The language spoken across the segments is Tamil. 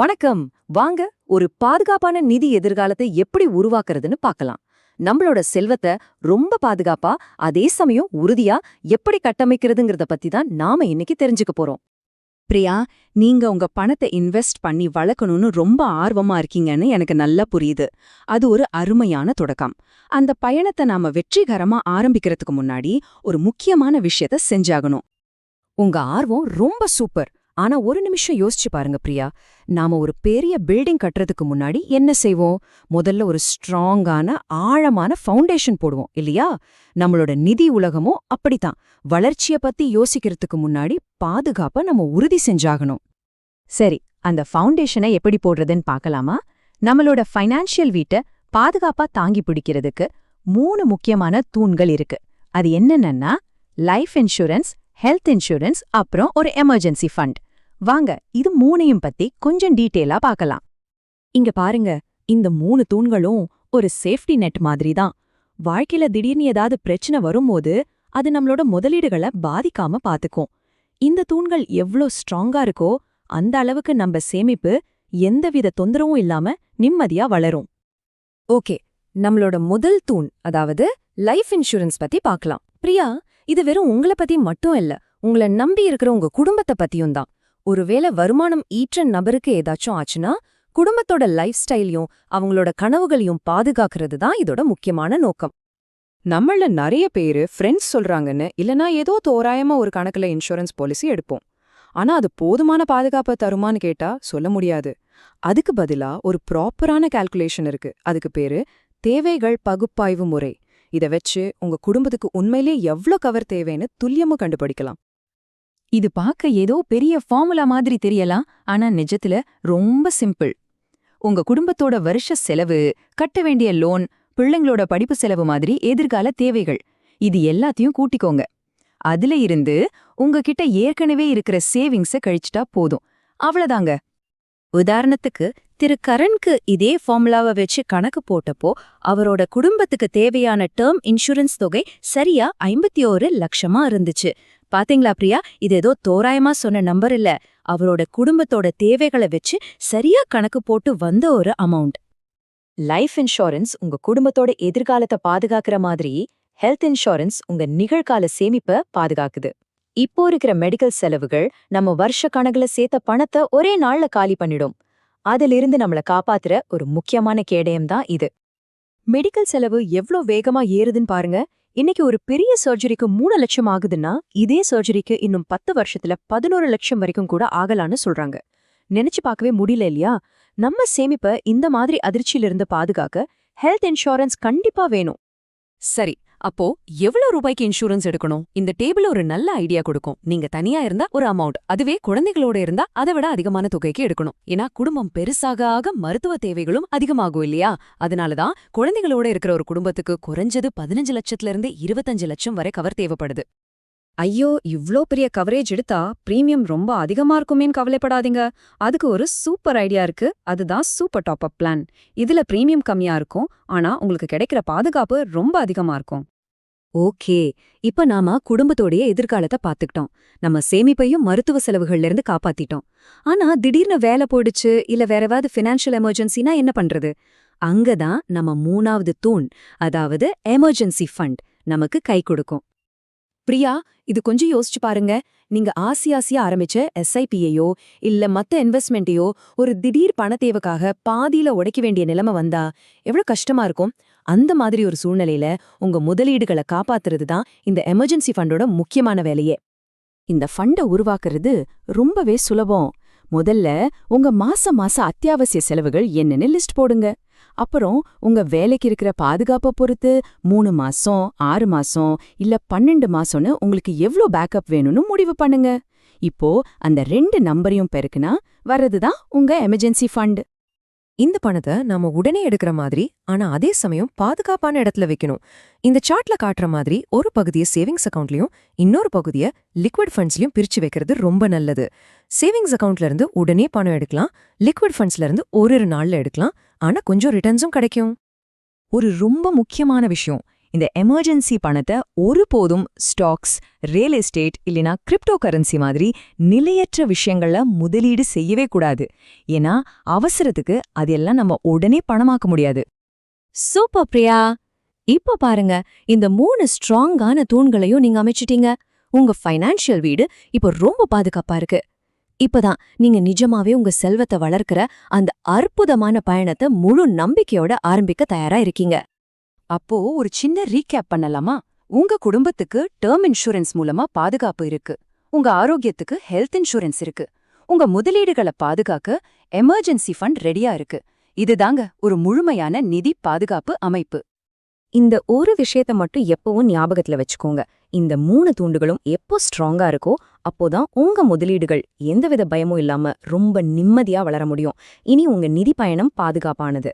வணக்கம். வாங்க ஒரு பாதுகாப்பான நிதி எதிர்காலத்தை எப்படி உருவாக்குறதுன்னு பார்க்கலாம். நம்மளோட செல்வத்தை ரொம்ப பாதுகாப்பா அதே சமயம் உறுதியா எப்படி கட்டமைக்கிறதுங்கிறத பத்தி தான் நாம இன்னைக்கு தெரிஞ்சுக்க போறோம். பிரியா நீங்க உங்க பணத்தை இன்வெஸ்ட் பண்ணி வளர்க்கணும்னு ரொம்ப ஆர்வமா இருக்கீங்கன்னு எனக்கு நல்லா புரியுது. அது ஒரு அருமையான தொடக்கம். அந்த பயணத்தை நாம வெற்றிகரமா ஆரம்பிக்கிறதுக்கு முன்னாடி ஒரு முக்கியமான விஷயத்த செஞ்சாகணும். உங்க ஆர்வம் ரொம்ப சூப்பர். ஆனா ஒரு நிமிஷம் யோசிச்சு பாருங்க பிரியா. நாம ஒரு பெரிய பில்டிங் கட்டுறதுக்கு முன்னாடி என்ன செய்வோம்? முதல்ல ஒரு ஸ்ட்ராங்கான ஆழமான ஃபவுண்டேஷன் போடுவோம் இல்லையா? நம்மளோட நிதி உலகமும் அப்படித்தான். வளர்ச்சிய பத்தி யோசிக்கிறதுக்கு முன்னாடி பாதுகாப்ப நம்ம உறுதி செஞ்சாகணும். சரி அந்த ஃபவுண்டேஷனை எப்படி போடுறதுன்னு பார்க்கலாமா? நம்மளோட ஃபைனான்ஷியல் வீட்டை பாதுகாப்பா தாங்கி பிடிக்கிறதுக்கு மூணு முக்கியமான தூண்கள் இருக்கு. அது என்னென்னா லைஃப் இன்சூரன்ஸ் ஹெல்த் இன்சூரன்ஸ் அப்புறம் ஒரு எமர்ஜென்சி ஃபண்ட் வாங்க இது மூணையும் பத்தி கொஞ்சம் டீட்டெயிலா பார்க்கலாம். இங்க பாருங்க இந்த மூணு தூண்களும் ஒரு சேஃப்டி நெட் மாதிரி தான். வாழ்க்கையில திடீர்னு ஏதாவது பிரச்சனை வரும்போது அது நம்மளோட முதலீடுகளை பாதிக்காம பாத்துக்கும். இந்த தூண்கள் எவ்ளோ ஸ்ட்ராங்கா இருக்கோ அந்த அளவுக்கு நம்ம சேமிப்பு எந்தவித தொந்தரவும் இல்லாம நிம்மதியா வளரும். ஓகே நம்மளோட முதல் தூண் அதாவது லைஃப் இன்சூரன்ஸ் பத்தி பார்க்கலாம். பிரியா இது வெறும் உங்கள பத்தி மட்டும் இல்ல உங்கள நம்பி இருக்கிற உங்க குடும்பத்தை பத்தியும் தான். ஒருவேளை வருமானம் ஈற்ற நபருக்கு ஏதாச்சும் ஆச்சுன்னா குடும்பத்தோட லைஃப் ஸ்டைலையும் அவங்களோட கனவுகளையும் பாதுகாக்கிறது தான் இதோட முக்கியமான நோக்கம். நம்மள நிறைய பேரு ஃப்ரெண்ட்ஸ் சொல்றாங்கன்னு இல்லனா ஏதோ தோராயமா ஒரு கணக்குல இன்சூரன்ஸ் பாலிசி எடுப்போம். ஆனா அது போதுமான பாதுகாப்பை தருமான்னு கேட்டா சொல்ல முடியாது. அதுக்கு பதிலா ஒரு ப்ராப்பரான கால்குலேஷன் இருக்கு. அதுக்கு பேரு தேவைகள் பகுப்பாய்வு முறை. இத வச்சு உங்க குடும்பத்துக்கு உண்மையிலே எவ்ளோ கவர் தேவைன்னு துல்லியமும் கண்டுபிடிக்கலாம். இது பார்க்க ஏதோ பெரிய ஃபார்முலா மாதிரி தெரியலாம் ஆனா நிஜத்துல ரொம்ப சிம்பிள் உங்க குடும்பத்தோட வருஷ செலவு கட்ட வேண்டிய லோன் பிள்ளைங்களோட படிப்பு செலவு மாதிரி எதிர்கால தேவைகள் இது எல்லாத்தையும் கூட்டிக்கோங்க. அதுல இருந்து உங்ககிட்ட ஏற்கனவே இருக்கிற சேவிங்ஸ கழிச்சிட்டா போதும். அவ்வளவுதாங்க. உதாரணத்துக்கு திரு கரண்க்கு இதே ஃபார்முலாவை வச்சு கணக்கு போட்டப்போ அவரோட குடும்பத்துக்கு தேவையான டேர்ம் இன்சூரன்ஸ் தொகை சரியா ஐம்பத்தி ஓரு லட்சமா இருந்துச்சு. பாத்தீங்களா பிரியா? இது ஏதோ தோராயமா சொன்ன நம்பர் இல்ல. அவரோட குடும்பத்தோட தேவைகளை வச்சு சரியா கணக்கு போட்டு வந்த ஒரு அமௌண்ட் லைஃப் இன்சூரன்ஸ் உங்க குடும்பத்தோட எதிர்காலத்தை பாதுகாக்கிற மாதிரி ஹெல்த் இன்சூரன்ஸ் உங்க நிகழ்கால சேமிப்பை பாதுகாக்குது. இப்போ இருக்கிற மெடிக்கல் செலவுகள் நம்ம வருஷ கணக்குல சேர்த்த பணத்தை ஒரே நாள்ல காலி பண்ணிடும். அதிலிருந்து நம்மள காப்பாத்துற ஒரு முக்கியமான கேடயம் தான் இது. மெடிக்கல் செலவு எவ்ளோ வேகமா ஏறுதுன்னு பாருங்க. இன்னைக்கு ஒரு பெரிய சர்ஜரிக்கு மூணு லட்சம் ஆகுதுன்னா இதே சர்ஜரிக்கு இன்னும் பத்து வருஷத்துல பதினோரு லட்சம் வரைக்கும் கூட ஆகலான்னு சொல்றாங்க. நினைச்சு பார்க்கவே முடியல இல்லையா? நம்ம சேமிப்ப இந்த மாதிரி அதிர்ச்சியிலிருந்து பாதுகாக்க ஹெல்த் இன்சூரன்ஸ் கண்டிப்பா வேணும். சரி அப்போ எவ்வளவு ரூபாய்க்கு இன்சூரன்ஸ் எடுக்கணும்? இந்த டேபிள் ஒரு நல்ல ஐடியா கொடுக்கும். நீங்க தனியா இருந்தா ஒரு அமௌண்ட் அதுவே குழந்தைகளோட இருந்தா அதை விட அதிகமான தொகைக்கு எடுக்கணும். ஏன்னா குடும்பம் பெருசாக ஆக மருத்துவ தேவைகளும் அதிகமாகும் இல்லையா? அதனாலதான் குழந்தைகளோட இருக்கிற ஒரு குடும்பத்துக்கு குறைஞ்சது பதினஞ்சு லட்சத்துல இருந்து இருபத்தஞ்சு லட்சம் வரை கவர் தேவைப்படுது. ஐயோ இவ்ளோ பெரிய கவரேஜ் எடுத்தா பிரீமியம் ரொம்ப அதிகமா இருக்குமேன்னு கவலைப்படாதீங்க. அதுக்கு ஒரு சூப்பர் ஐடியா இருக்கு. அதுதான் சூப்பர் டாப் அப் பிளான் இதுல பிரீமியம் கம்மியா இருக்கும். ஆனா உங்களுக்கு கிடைக்கிற பாதுகாப்பு ரொம்ப அதிகமா இருக்கும். ஓகே. இப்ப நாம குடும்பத்தோடைய எதிர்காலத்தை பாத்துக்கிட்டோம். நம்ம சேமிப்பையும் மருத்துவ செலவுகள்ல இருந்து காப்பாத்திட்டோம். ஆனா திடீர்னு வேலை போயிடுச்சு இல்ல வேற ஏதாவது ஃபினான்ஷியல் எமர்ஜென்சினா என்ன பண்றது? அங்கதான் நம்ம மூணாவது தூண் அதாவது எமர்ஜென்சி ஃபண்ட் நமக்கு கை கொடுக்கும். பிரியா இது கொஞ்சம் யோசிச்சு பாருங்க. நீங்க ஆசி ஆசியா ஆரம்பிச்ச எஸ்ஐபியையோ இல்ல மத்த இன்வெஸ்ட்மெண்ட்டையோ ஒரு திடீர் பண தேவைக்காக பாதியில உடைக்க வேண்டிய நிலைமை வந்தா எவ்வளவு கஷ்டமா இருக்கும்? அந்த மாதிரி ஒரு சூழ்நிலையில உங்க முதலீடுகளை காப்பாத்துறது தான் இந்த எமர்ஜென்சி ஃபண்டோட முக்கியமான வேலையே. இந்த ஃபண்டை உருவாக்குறது ரொம்பவே சுலபம். முதல்ல உங்க மாச மாச அத்தியாவசிய செலவுகள் என்னன்னு லிஸ்ட் போடுங்க. அப்புறம் உங்க வேலைக்கு இருக்கிற பாதுகாப்பை பொறுத்து மூணு மாசம் ஆறு மாசம் இல்ல பன்னெண்டு மாசம்னு உங்களுக்கு எவ்ளோ பேக்கப் வேணும்னு முடிவு பண்ணுங்க. இப்போ அந்த ரெண்டு நம்பரையும் பெருக்குனா வர்றதுதான் உங்க எமர்ஜென்சி ஃபண்ட் இந்த பணத்தை நாம உடனே எடுக்கிற மாதிரி ஆனா அதே சமயம் பாதுகாப்பான இடத்துல வைக்கணும். இந்த சார்ட்ல காட்டுற மாதிரி ஒரு பகுதியை சேவிங்ஸ் அக்கவுண்ட்லயும் இன்னொரு பகுதியை லிக்விட் ஃபண்ட்ஸ்லயும் பிரிச்சு வைக்கிறது ரொம்ப நல்லது. சேவிங்ஸ் அக்கவுண்ட்ல இருந்து உடனே பணம் எடுக்கலாம் லிக்விட் ஃபண்ட்ஸ்ல இருந்து ஒரு ஒரு நாள்ல எடுக்கலாம் ஆனா கொஞ்சம் ரிட்டர்ன்ஸும் கிடைக்கும். ஒரு ரொம்ப முக்கியமான விஷயம். இந்த எமர்ஜென்சி பணத்தை ஒருபோதும் ஸ்டாக்ஸ் ரியல் எஸ்டேட் இல்லைனா கிரிப்டோ கரன்சி மாதிரி நிலையற்ற விஷயங்கள்ல முதலீடு செய்யவே கூடாது. ஏன்னா அவசரத்துக்கு அதெல்லாம் நம்ம உடனே பணமாக்க முடியாது. சூப்பர் பிரியா! இப்ப பாருங்க இந்த மூணு ஸ்ட்ராங்கான தூண்களையும் நீங்க அமைச்சிட்டீங்க. உங்க ஃபைனான்ஷியல் வீடு இப்ப ரொம்ப பாதுகாப்பா இருக்கு. இப்பதான் நீங்க நிஜமாவே உங்க செல்வத்தை வளர்க்கிற அந்த அற்புதமான பயணத்தை முழு நம்பிக்கையோட ஆரம்பிக்க தயாரா இருக்கீங்க. அப்போ ஒரு சின்ன ரீகேப் பண்ணலாமா? உங்க குடும்பத்துக்கு டேர்ம் இன்சூரன்ஸ் மூலமா பாதுகாப்பு இருக்கு. உங்க ஆரோக்கியத்துக்கு ஹெல்த் இன்சூரன்ஸ் இருக்கு. உங்க முதலீடுகளை பாதுகாக்க எமர்ஜென்சி ஃபண்ட் ரெடியா இருக்கு. இதுதாங்க ஒரு முழுமையான நிதி பாதுகாப்பு அமைப்பு. இந்த ஒரு விஷயத்த மட்டும் எப்பவும் ஞாபகத்துல வச்சுக்கோங்க. இந்த மூணு தூண்டுகளும் எப்போ ஸ்ட்ராங்கா இருக்கோ அப்போதான் உங்க முதலீடுகள் எந்தவித பயமும் இல்லாம ரொம்ப நிம்மதியா வளர முடியும். இனி உங்க நிதி பயணம் பாதுகாப்பானது.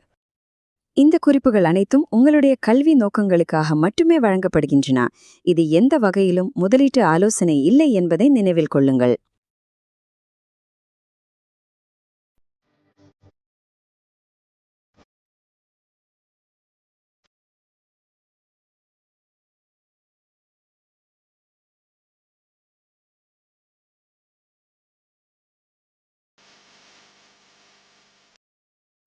இந்த குறிப்புகள் அனைத்தும் உங்களுடைய கல்வி நோக்கங்களுக்காக மட்டுமே வழங்கப்படுகின்றன. இது எந்த வகையிலும் முதலீட்டு ஆலோசனை இல்லை என்பதை நினைவில் கொள்ளுங்கள்.